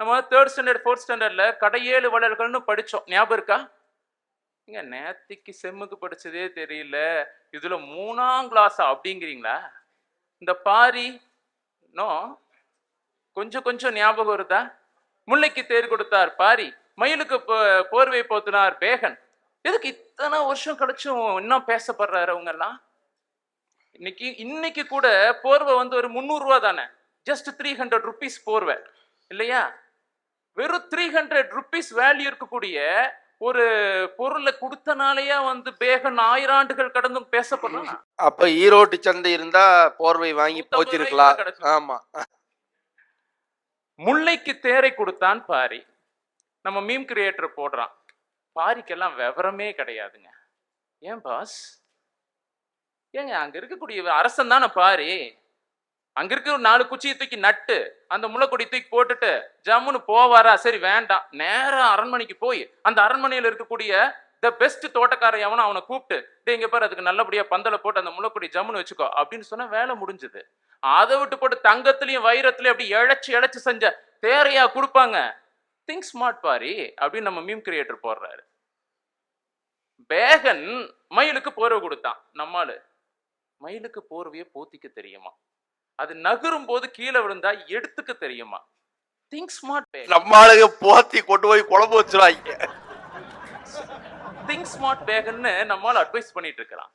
நம்ம third standard fourth ஸ்டாண்டர்டில் கடையேழு வளர்கள்னு படித்தோம் ஞாபகம் இருக்கா? இங்கே நேத்திக்கு செம்முக்கு படித்ததே தெரியல. இதில் மூணாம் கிளாஸா அப்படிங்கிறீங்களா? இந்த பாரி நோ கொஞ்சம் கொஞ்சம் ஞாபகம் வருதா? முல்லைக்கு தேர் கொடுத்தார் பாரி. மயிலுக்கு போ- போர்வை போத்தினார் பேகன். எதுக்கு இத்தனை வருஷம் கழிச்சும் இன்னும் பேசப்படுறாரு அவங்க எல்லாம் இன்னைக்கு இன்னைக்கு கூட போர்வை வந்து ஒரு முந்நூறுவா தானே? ஜஸ்ட் த்ரீ ஹண்ட்ரட் ருபீஸ் போர்வை. இல்லையா? வெறும் த்ரீ ஹண்ட்ரட் ருபீஸ் வேல்யூ இருக்கக்கூடிய ஒரு பொருளை கொடுத்தனாலயா வந்து பேகன் ஆயிரம் ஆண்டுகள் கடந்தும் பேசப்படுறான் அப்ப ஈரோட்டு சந்தை இருந்தா போர்வை வாங்கி போச்சிருக்கலாம். ஆமா. முல்லைக்கு தேரை கொடுத்தான் பாரி. நம்ம மீம் கிரியேட்டர் போடுறான். பாரிக்கெல்லாம் விவரமே கிடையாதுங்க. ஏன் பாஸ் ஏங்க அங்க இருக்கக்கூடிய அரசன் தானே பாரி? அங்க இருக்கிற ஒரு நாலு குச்சியை தூக்கி நட்டு அந்த முளைக்கொடி தூக்கி போட்டுட்டு ஜம்முன்னு போவாரா? சரி வேண்டாம். நேரா அரண்மனைக்கு போய் அந்த அரண்மனையில இருக்கக்கூடிய த பெஸ்ட் தோட்டக்காரன் எவனும் அவனை கூப்பிட்டு டேய் இங்க பாரு அதுக்கு நல்லபடியா பந்தல போட்டு அந்த முளைக்கொடி ஜம்முன்னு வச்சுக்கோ அப்படின்னு சொன்னா வேலை முடிஞ்சது. அதை விட்டு போட்டு தங்கத்திலையும் வைரத்திலையும் அப்படி இழைச்சி இழைச்சி செஞ்ச தேரையா கொடுப்பாங்க. திங்க் ஸ்மார்ட் பாரி அப்படின்னு நம்ம மீம் கிரியேட்டர் போடுறாரு. பேகன் மயிலுக்கு போர்வை கொடுத்தான் நம்மாளு. மயிலுக்கு போர்வையை போத்திக்க தெரியுமா? அது நகரும் போது கீழே விழுந்தா எடுத்துக்க தெரியுமா? திங்க் ஸ்மார்ட் நம்ம ஆளுங்க போத்தி கொண்டு போய் குழம்பு வச்சிருவாங்க. திங்க் ஸ்மார்ட் பேகன்னு நம்மால அட்வைஸ் பண்ணிட்டு இருக்கிறான்.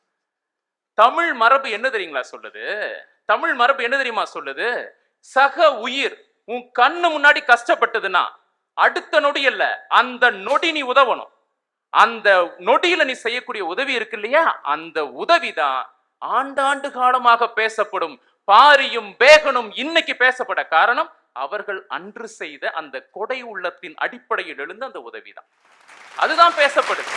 தமிழ் மரபு என்ன தெரியுங்களா சொல்லுது? தமிழ் மரபு என்ன தெரியுமா சொல்லுது? சக உயிர் உன் கண்ணு முன்னாடி கஷ்டப்பட்டதுன்னா அடுத்த நொடி இல்ல அந்த நொடி நீ உதவணும். அந்த நொடியில நீ செய்யக்கூடிய உதவி இருக்கு இல்லையா? அந்த உதவிதான் ஆண்டாண்டு காலமாக பேசப்படும் பாரியும் பேகனும் இன்னைக்கு பேசப்பட காரணம் அவர்கள் அன்று செய்த அந்த கொடை உள்ளத்தின் அடிப்படையில் எழுந்த அந்த உதவிதான். அதுதான் பேசப்படுது.